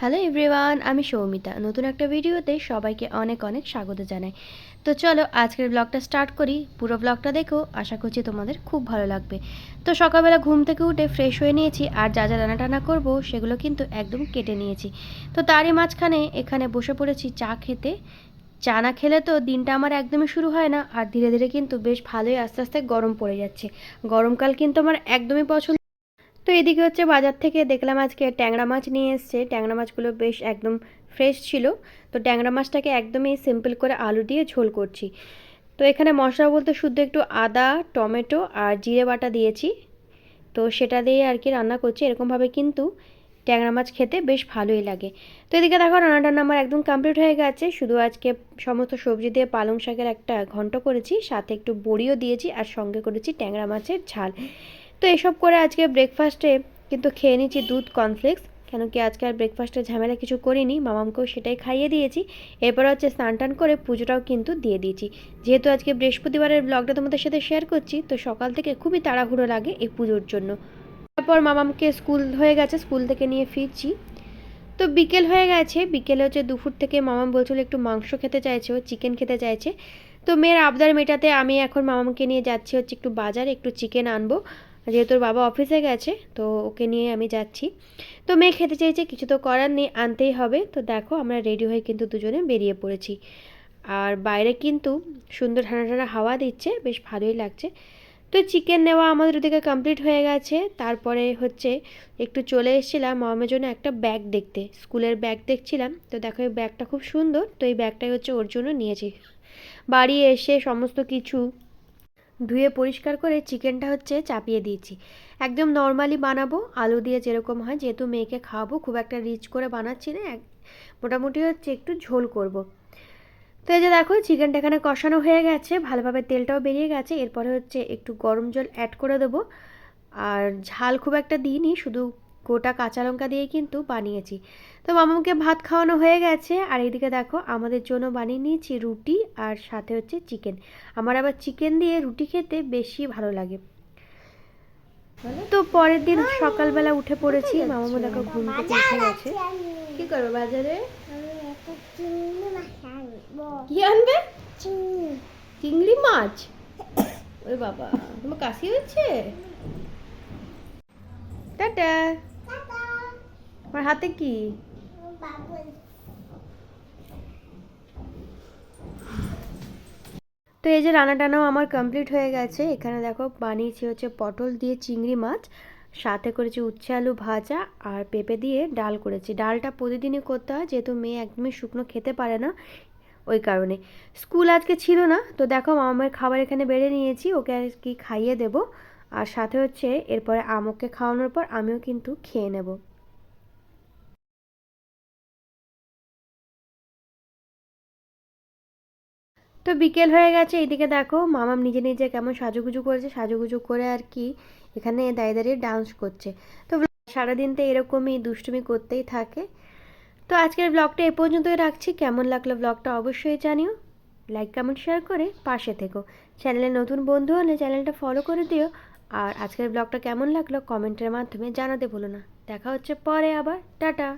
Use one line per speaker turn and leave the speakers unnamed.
Hello everyone আমি সৌমিতা। নতুন একটা ভিডিওতে সবাইকে অনেক অনেক স্বাগত জানাই। তো চলো আজকের ব্লগটা স্টার্ট করি। পুরো ব্লগটা দেখো, আশা করছি তোমাদের খুব ভালো লাগবে। তো সকালবেলা ঘুম থেকে উঠে ফ্রেশ হয়ে নিয়েছি, আর যা যা রান্না টানা করব সেগুলো কিন্তু একদম কেটে নিয়েছি। তো তারই মাঝখানে এখানে বসে পড়েছি চা খেতে। চা না খেলে তো দিনটা আমার একদমই শুরু হয় না, আর ধীরে ধীরে কিন্তু বেশ ভালোই আস্তে আস্তে গরম পড়ে যাচ্ছে। গরমকাল কিন্তু আমার একদমই পছন্দ তো এদিকে হচ্ছে বাজার থেকে দেখলাম আজকে ট্যাংরা মাছ নিয়ে এসছে। ট্যাংরা মাছগুলো বেশ একদম ফ্রেশ ছিল। তো ট্যাংরা মাছটাকে একদমই সিম্পল করে আলু দিয়ে ঝোল করছি। তো এখানে মশলা বলতে শুধু একটু আদা, টমেটো আর জিরে বাটা দিয়েছি। তো সেটা দিয়ে আর কি রান্না করছি এরকমভাবে কিন্তু ট্যাংরা মাছ খেতে বেশ ভালোই লাগে। তো এদিকে দেখো রান্না টান্না আমার একদম কমপ্লিট হয়ে গেছে। শুধু আজকে সমস্ত সবজি দিয়ে পালং শাকের একটা ঘন্ট করেছি, সাথে একটু বড়িও দিয়েছি আর সঙ্গে করেছি ট্যাংরা মাছের ঝাল। তো এসব করে আজকে ব্রেকফাস্টে কিন্তু খেয়ে নিচ্ছি দুধ কর্নফ্লেক্স কেন কি আজকে আর ব্রেকফাস্টে ঝামেলা কিছু করিনি, মামামকেও সেটাই খাইয়ে দিয়েছি। এরপর হচ্ছে স্নান টান করে পুজোটাও কিন্তু দিয়ে দিয়েছি। যেহেতু আজকে বৃহস্পতিবারের ব্লগটা তোমাদের সাথে শেয়ার করছি, তো সকাল থেকে খুবই তাড়াহুড়ো লাগে এই পুজোর জন্য। তারপর মামামকে স্কুল হয়ে গেছে স্কুল থেকে নিয়ে ফিরছি। তো বিকেল হয়ে গেছে, বিকেলে হচ্ছে দুপুর থেকে মামাম বলছিল একটু মাংস খেতে চাইছে, ও চিকেন খেতে চাইছে। তো মেয়ের আবদার মেটাতে আমি এখন মামামকে নিয়ে যাচ্ছি হচ্ছে একটু বাজারে, একটু চিকেন আনব। যেহেতু বাবা অফিসে গেছে, তো ওকে নিয়ে আমি যাচ্ছি। তো মেয়ে খেতে চাইছে কিছু তো করার নেই, আনতেই হবে। তো দেখো, আমরা রেডি হয়ে কিন্তু দুজনে বেরিয়ে পড়েছি। আর বাইরে কিন্তু সুন্দর ঠান্ডা ঠান্ডা হাওয়া দিচ্ছে, বেশ ভালোই লাগছে। তো চিকেন নেওয়া আমাদের ওদিকে কমপ্লিট হয়ে গেছে। তারপরে হচ্ছে একটু চলে এসেছিলাম, মামার জন্য একটা ব্যাগ দেখতে। স্কুলের ব্যাগ দেখছিলাম। তো দেখো, এই ব্যাগটা খুব সুন্দর। তো এই ব্যাগটাই হচ্ছে ওর জন্য নিয়েছি। বাড়ি এসে সমস্ত কিছু ধুয়ে পরিষ্কার করে চিকেনটা হচ্ছে চাপিয়ে দিয়েছি। একদম নর্মালি বানাবো। আলু দিয়ে যেরকম হয়, যেহেতু মেয়েকে খাওয়াবো, খুব একটা রিচ করে বানাচ্ছি না মোটামুটি হচ্ছে একটু ঝোল করব। তো এই যে দেখো, চিকেনটা এখানে কষানো হয়ে গেছে, ভালোভাবে তেলটাও বেরিয়ে গেছে। এরপরে হচ্ছে একটু গরম জল অ্যাড করে দেবো। আর ঝাল খুব একটা দিইনি, শুধু গোটা কাঁচা লঙ্কা দিয়ে কিন্তু বানিয়েছি। তো মামাকে ভাত খাওয়ানো হয়ে গেছে আর এদিকে দেখো আমাদের জন্য বানিয়ে নিয়েছি রুটি আর সাথে হচ্ছে চিকেন। আমার আবার চিকেন দিয়ে রুটি খেতে বেশি ভালো লাগে। তো পরের দিন সকালবেলা উঠে পড়েছি মামামু দেখো ঘুম থেকে উঠে গেছে। কি করবে বাজারে? কি আনবে? চিংড়ি মাছ। ওরে বাবা তোমার কাশি হচ্ছে টাটা। আমার হাতে কি? তো এই যে রান্না টানাও আমার কমপ্লিট হয়ে গেছে। এখানে দেখো বানিয়েছি হচ্ছে পটল দিয়ে চিংড়ি মাছ, সাথে করেছি উচ্ছে আলু ভাজা আর পেঁপে দিয়ে ডাল করেছি। ডালটা প্রতিদিনই করতে হয়, যেহেতু মেয়ে একদমই শুকনো খেতে পারে না ওই কারণে। স্কুল আজকে ছিল না, তো দেখো মামার খাবার এখানে বেড়ে নিয়েছি, ওকে আর কি খাইয়ে দেবো। আর সাথে হচ্ছে এরপরে আমকে খাওয়ানোর পর আমিও কিন্তু খেয়ে নেব। তো বিকেল হয়ে গেছে এইদিকে দেখো মামাম নিজে নিজে কেমন সাজুগুজু করেছে, সাজুগুজু করে আর কি এখানে দাঁড়িয়ে দাঁড়িয়ে ডান্স করছে। তো সারাদিন তো এরকমই দুষ্টুমি করতেই থাকে। তো আজকের ব্লগটা এ পর্যন্তই রাখছি, কেমন লাগল ব্লগটা অবশ্যই জানিও। লাইক কমেন্ট শেয়ার করে পাশে থেকো। চ্যানেলে নতুন বন্ধু হলে চ্যানেলটা ফলো করে দিও। আর আজকের ব্লগটা কেমন লাগল কমেন্টের মাধ্যমে জানাতে ভুলো না। দেখা হচ্ছে পরে আবার, টাটা।